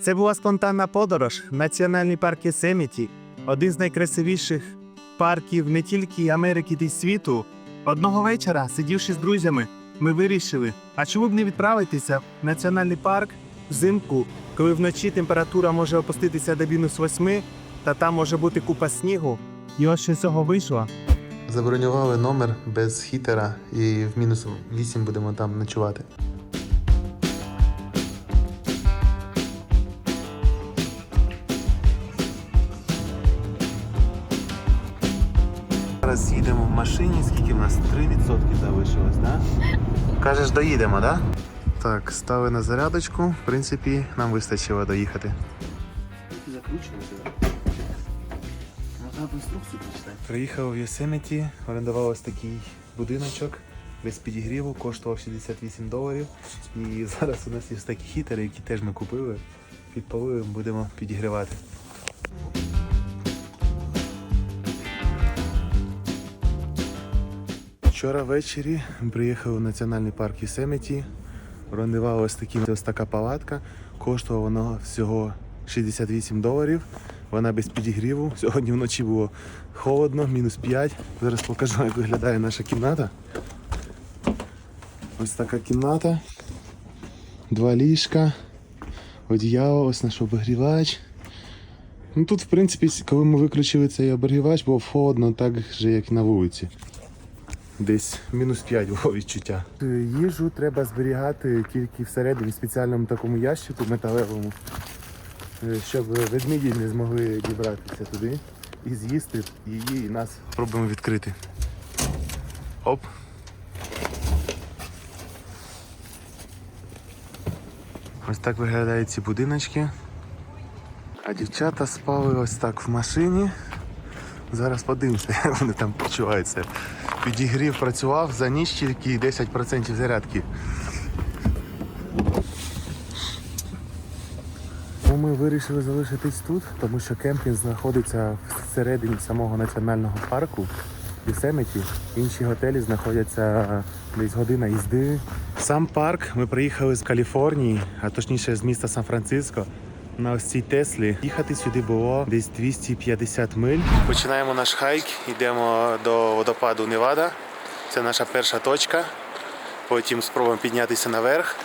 Це була спонтанна подорож в Національний парк Єсеміті, один з найкрасивіших парків не тільки Америки та й світу. Одного вечора, сидівши з друзями, ми вирішили, а чому б не відправитися в національний парк взимку, коли вночі температура може опуститися до мінус восьми, та там може бути купа снігу. І ось що з цього вийшло. Забронювали номер без хітера і в мінус 8 будемо там ночувати. Зараз їдемо в машині, скільки в нас? 3% залишилось. Да? Кажеш, доїдемо? Да? Так, стави на зарядочку. В принципі, нам вистачило доїхати. Закручено сюди. Можна б інструкцію прочитати. Приїхав в Йосеміті, орендував ось такий будиночок без підігріву, коштував 68 доларів. І зараз у нас є такі хітери, які теж ми купили. Підпалили, будемо підігрівати. Вчора ввечері приїхав у національний парк Йосеміті. Орендував ось, такі, ось така палатка. Коштувало воно всього 68 доларів. Вона без підігріву. Сьогодні вночі було холодно, мінус 5. Зараз покажу, як виглядає наша кімната. Ось така кімната. Два ліжка, одіяло, ось наш обігрівач. Ну тут, в принципі, коли ми виключили цей обігрівач, було холодно, так же, як і на вулиці. Десь мінус 5 було відчуття. Їжу треба зберігати тільки всередині в спеціальному такому ящику металевому, е, щоб ведмеді не змогли дібратися туди і з'їсти її і нас. Пробуємо відкрити. Оп. Ось так виглядають ці будиночки. А дівчата спали ось так в машині. Зараз подивимося, як вони там почуваються. Підігрів працював за ніч тільки 10% зарядки. Ну, Ми вирішили залишитись тут, тому що кемпінг знаходиться всередині самого національного парку Йосеміті. Інші готелі знаходяться десь година їзди. Сам парк ми приїхали з Каліфорнії, а точніше з міста Сан-Франциско. На ось цій Теслі їхати сюди було десь 250 миль. Починаємо наш хайк, йдемо до водопаду Невада. Це наша перша точка. Потім спробуємо піднятися наверх.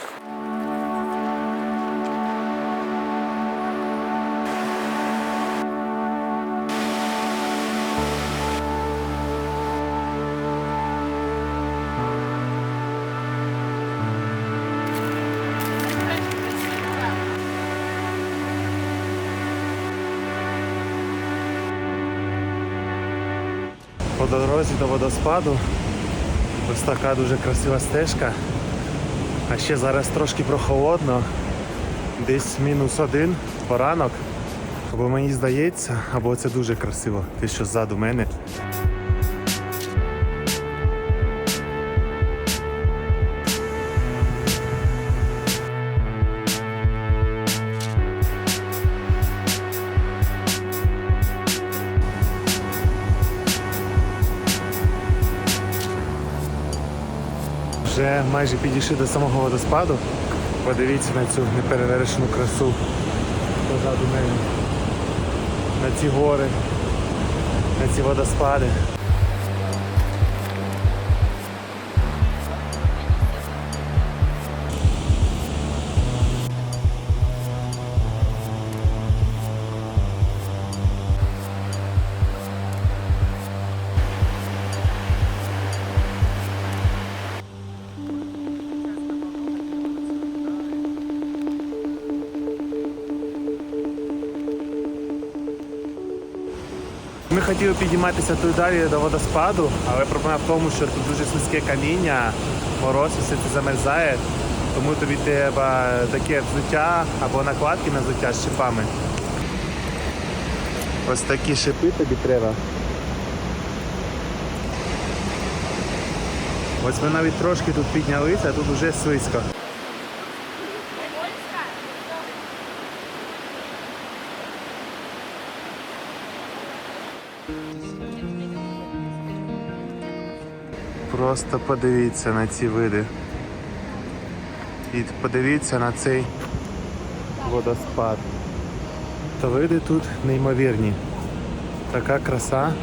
По дорозі до водоспаду. Ось така дуже красива стежка. А ще зараз трошки прохолодно. Десь мінус один поранок. Або мені здається, або це дуже красиво, те, що ззаду мене. Вже майже підійшли до самого водоспаду. Подивіться на цю неперевершену красу позаду мене. На ці гори, на ці водоспади. Ми хотіли підійматися туди далі до водоспаду, але проблема в тому, що тут дуже слизьке каміння, мороз, все це замерзає. Тому тобі треба таке взуття або накладки на взуття з шипами. Ось такі шипи тобі треба. Ось ми навіть трошки тут піднялися, а тут вже слизько. Просто подивіться на ці види. І подивіться на цей водоспад. Та види тут неймовірні. Така краса.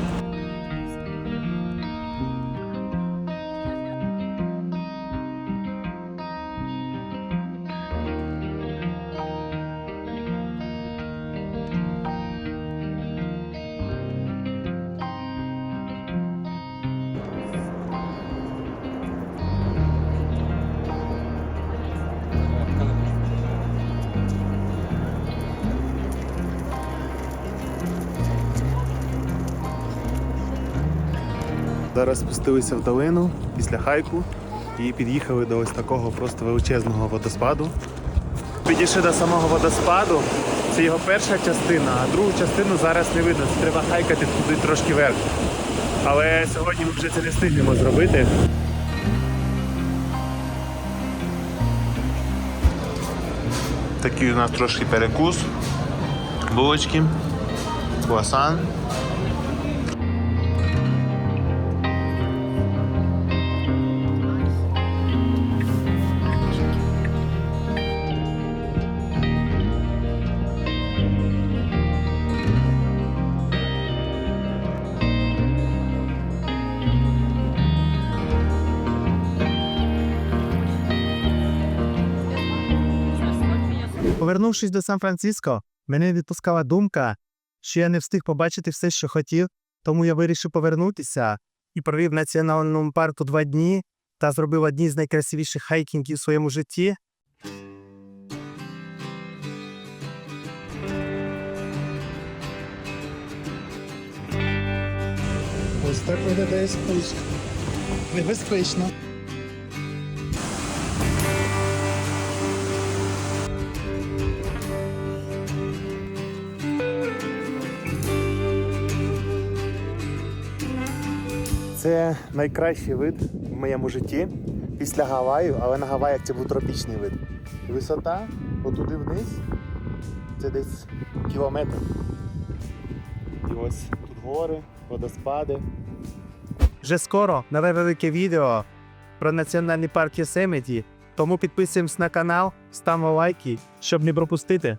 Зараз спустилися в долину після хайку і під'їхали до ось такого просто величезного водоспаду. Підійшли до самого водоспаду. Це його перша частина, а другу частину зараз не видно. Це треба хайкати туди трошки вверх. Але сьогодні ми вже це не встигнемо зробити. Такий у нас трошки перекус. Булочки, круасан. Повернувшись до Сан-Франциско, мене відпускала думка, що я не встиг побачити все, що хотів, тому я вирішив повернутися і провів в національному парку два дні та зробив одні з найкрасивіших хайкінгів у своєму житті. Ось так виглядає спуск. Небезпечно. Це найкращий вид в моєму житті після Гаваю, але на Гаваях це був тропічний вид. Висота отуди вниз це десь кілометр. І ось тут гори, водоспади. Вже скоро нове велике відео про національний парк Йосеміті. Тому підписуємось на канал, ставимо лайки, щоб не пропустити.